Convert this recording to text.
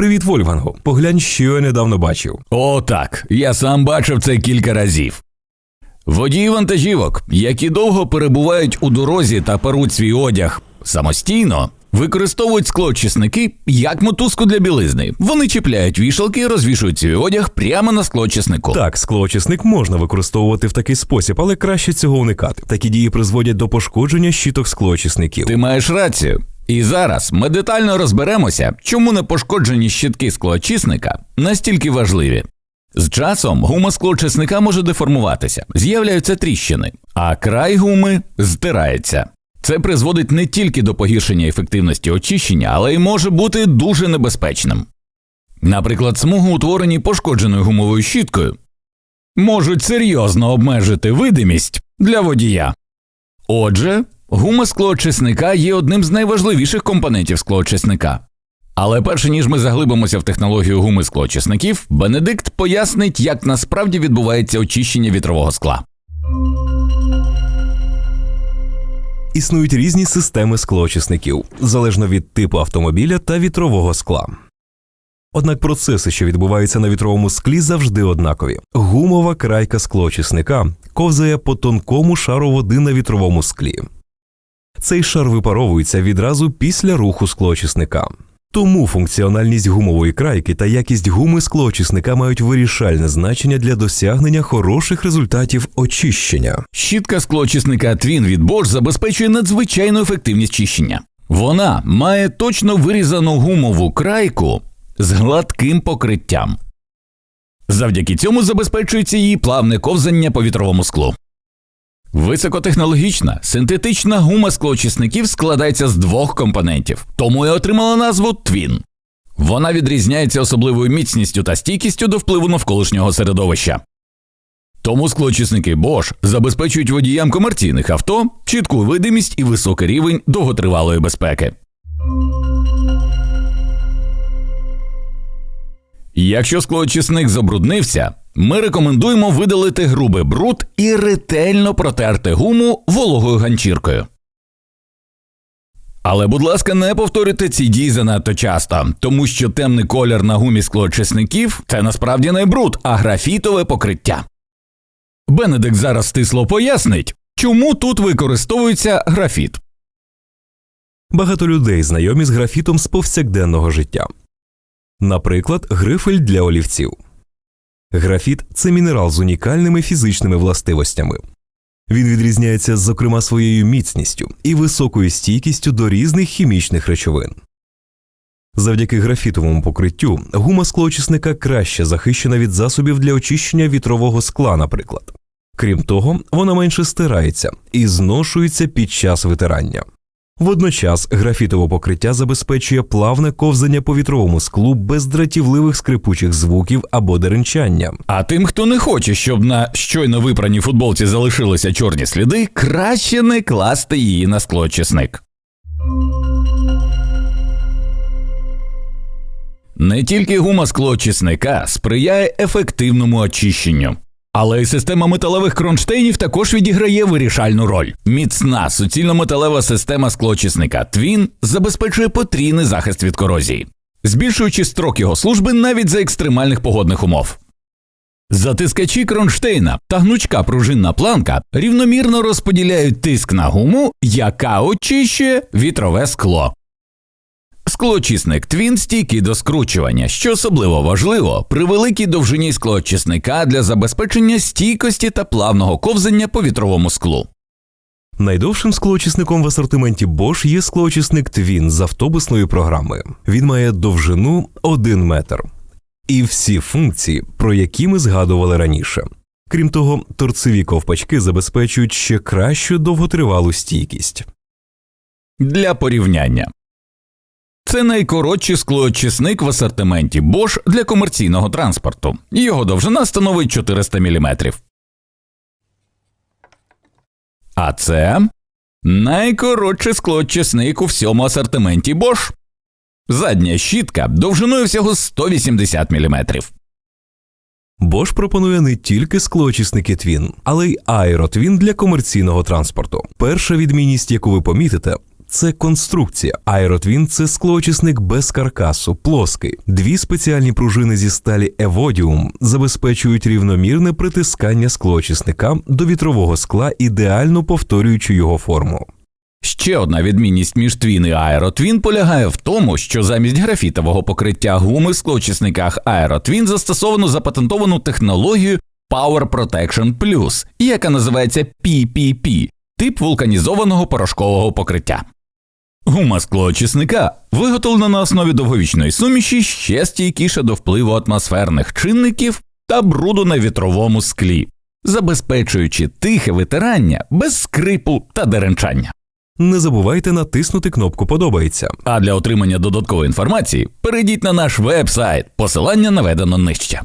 Привіт, Вольфгангу. Поглянь, що я недавно бачив. О, так. Я сам бачив це кілька разів. Водії вантажівок, які довго перебувають у дорозі та перуть свій одяг самостійно, використовують склоочисники як мотузку для білизни. Вони чіпляють вішалки і розвішують свій одяг прямо на склоочиснику. Так, склоочисник можна використовувати в такий спосіб, але краще цього уникати. Такі дії призводять до пошкодження щиток склоочисників. Ти маєш рацію. І зараз ми детально розберемося, чому непошкоджені щитки склоочисника настільки важливі. З часом гума склоочисника може деформуватися, з'являються тріщини, а край гуми здирається. Це призводить не тільки до погіршення ефективності очищення, але й може бути дуже небезпечним. Наприклад, смуги, утворені пошкодженою гумовою щіткою, можуть серйозно обмежити видимість для водія. Отже, гума склоочисника є одним з найважливіших компонентів склоочисника. Але перше ніж ми заглибимося в технологію гуми склоочисників, Бенедикт пояснить, як насправді відбувається очищення вітрового скла. Існують різні системи склоочисників, залежно від типу автомобіля та вітрового скла. Однак процеси, що відбуваються на вітровому склі, завжди однакові. Гумова крайка склоочисника ковзає по тонкому шару води на вітровому склі. Цей шар випаровується відразу після руху склоочисника. Тому функціональність гумової крайки та якість гуми склоочисника мають вирішальне значення для досягнення хороших результатів очищення. Щітка склоочисника Twin від Bosch забезпечує надзвичайну ефективність чищення. Вона має точно вирізану гумову крайку з гладким покриттям. Завдяки цьому забезпечується її плавне ковзання по вітровому склу. Високотехнологічна синтетична гума склоочисників складається з двох компонентів, тому і отримала назву Twin. Вона відрізняється особливою міцністю та стійкістю до впливу навколишнього середовища. Тому склоочисники Bosch забезпечують водіям комерційних авто чітку видимість і високий рівень довготривалої безпеки. Якщо склоочисник забруднився, ми рекомендуємо видалити грубий бруд і ретельно протерти гуму вологою ганчіркою. Але, будь ласка, не повторюйте ці дії занадто часто, тому що темний колір на гумі склоочисників це насправді не бруд, а графітове покриття. Бенедикт зараз стисло пояснить, чому тут використовується графіт. Багато людей знайомі з графітом з повсякденного життя. Наприклад, грифель для олівців. Графіт це мінерал з унікальними фізичними властивостями. Він відрізняється, зокрема, своєю міцністю і високою стійкістю до різних хімічних речовин. Завдяки графітовому покриттю гума склоочисника краще захищена від засобів для очищення вітрового скла, наприклад. Крім того, вона менше стирається і зношується під час витирання. Водночас графітове покриття забезпечує плавне ковзання по вітровому склу без дратівливих скрипучих звуків або деренчання. А тим, хто не хоче, щоб на щойно випраній футболці залишилися чорні сліди, краще не класти її на склоочисник. Не тільки гума склоочисника сприяє ефективному очищенню. Але й система металевих кронштейнів також відіграє вирішальну роль. Міцна суцільно-металева система склоочисника Twin забезпечує потрійний захист від корозії, збільшуючи строк його служби навіть за екстремальних погодних умов. Затискачі кронштейна та гнучка пружинна планка рівномірно розподіляють тиск на гуму, яка очищує вітрове скло. Склоочисник Твін стійкий до скручування, що особливо важливо при великій довжині склоочисника для забезпечення стійкості та плавного ковзання по вітровому склу. Найдовшим склоочисником в асортименті Bosch є склоочисник Twin з автобусної програми. Він має довжину 1 метр і всі функції, про які ми згадували раніше. Крім того, торцеві ковпачки забезпечують ще кращу довготривалу стійкість. Для порівняння. Це найкоротший склоочисник в асортименті Bosch для комерційного транспорту. Його довжина становить 400 мм. А це найкоротший склоочисник у всьому асортименті Bosch. Задня щітка довжиною всього 180 мм. Bosch пропонує не тільки склоочисники Twin, але й аеротвін для комерційного транспорту. Перша відмінність, яку ви помітите, це конструкція. Аеротвін це склоочисник без каркасу, плоский. Дві спеціальні пружини зі сталі Еводіум забезпечують рівномірне притискання склоочисника до вітрового скла, ідеально повторюючи його форму. Ще одна відмінність між твін і аеротвін полягає в тому, що замість графітового покриття гуми в склоочисниках аеротвін застосовано запатентовану технологію Power Protection Plus, яка називається PPP – тип вулканізованого порошкового покриття. Гума склоочисника виготовлена на основі довговічної суміші ще стійкіша до впливу атмосферних чинників та бруду на вітровому склі, забезпечуючи тихе витирання без скрипу та деренчання. Не забувайте натиснути кнопку Подобається. А для отримання додаткової інформації перейдіть на наш веб-сайт, посилання наведено нижче.